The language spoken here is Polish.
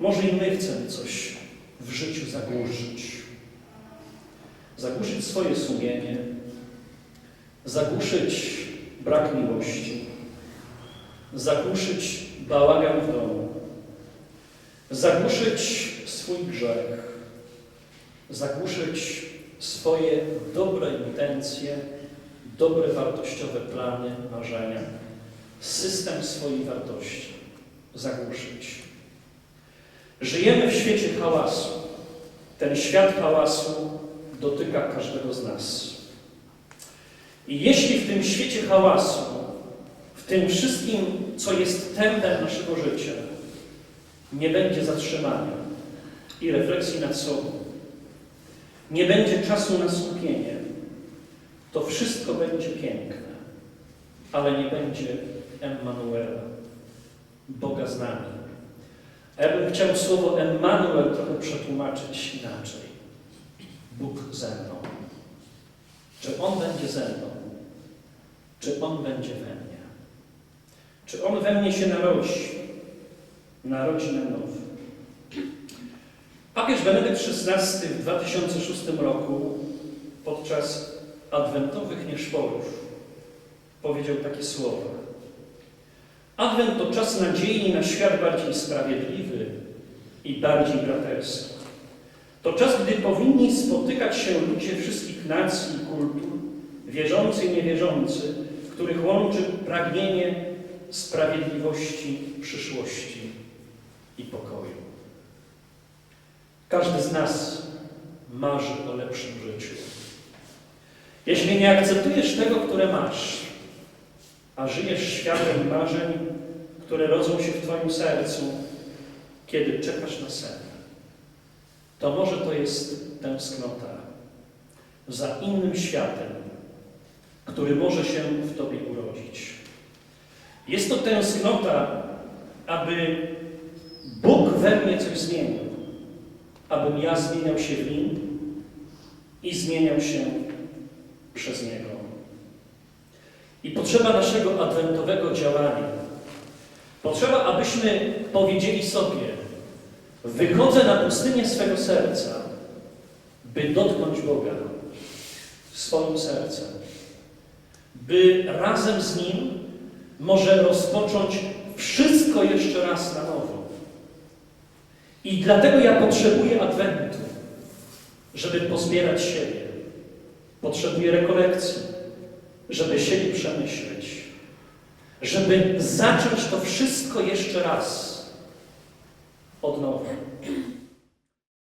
Może i my chcemy coś w życiu zagłuszyć. Zagłuszyć swoje sumienie, zagłuszyć brak miłości, zagłuszyć bałagan w domu, zagłuszyć swój grzech, zagłuszyć swoje dobre intencje, dobre wartościowe plany, marzenia, system swoich wartości. Zagłuszyć. Żyjemy w świecie hałasu. Ten świat hałasu dotyka każdego z nas. I jeśli w tym świecie hałasu, w tym wszystkim, co jest tempem naszego życia, nie będzie zatrzymania i refleksji nad sobą, nie będzie czasu na skupienie, to wszystko będzie piękne, ale nie będzie Emmanuela, Boga z nami. Ja bym chciał słowo Emmanuel trochę przetłumaczyć inaczej. Bóg ze mną. Czy On będzie ze mną? Czy On będzie we mnie? Czy On we mnie się narodzi? Narodzi na nowo. Papież Benedykt XVI w 2006 roku podczas adwentowych nieszporów powiedział takie słowa. Adwent to czas nadziei na świat bardziej sprawiedliwy i bardziej braterski. To czas, gdy powinni spotykać się ludzie wszystkich nacji i kultur, wierzący i niewierzący, których łączy pragnienie sprawiedliwości, przyszłości i pokoju. Każdy z nas marzy o lepszym życiu. Jeśli nie akceptujesz tego, które masz, a żyjesz światem marzeń, które rodzą się w Twoim sercu, kiedy czekasz na sen, to może to jest tęsknota za innym światem, który może się w Tobie urodzić. Jest to tęsknota, aby Bóg we mnie coś zmienił, abym ja zmieniał się w Nim i zmieniał się przez Niego. I potrzeba naszego adwentowego działania. Potrzeba, abyśmy powiedzieli sobie, wychodzę na pustynię swego serca, by dotknąć Boga swoim sercem, by razem z Nim może rozpocząć wszystko jeszcze raz na nowo. I dlatego ja potrzebuję Adwentu, żeby pozbierać siebie. Potrzebuję rekolekcji, żeby siebie przemyśleć, żeby zacząć to wszystko jeszcze raz od nowa.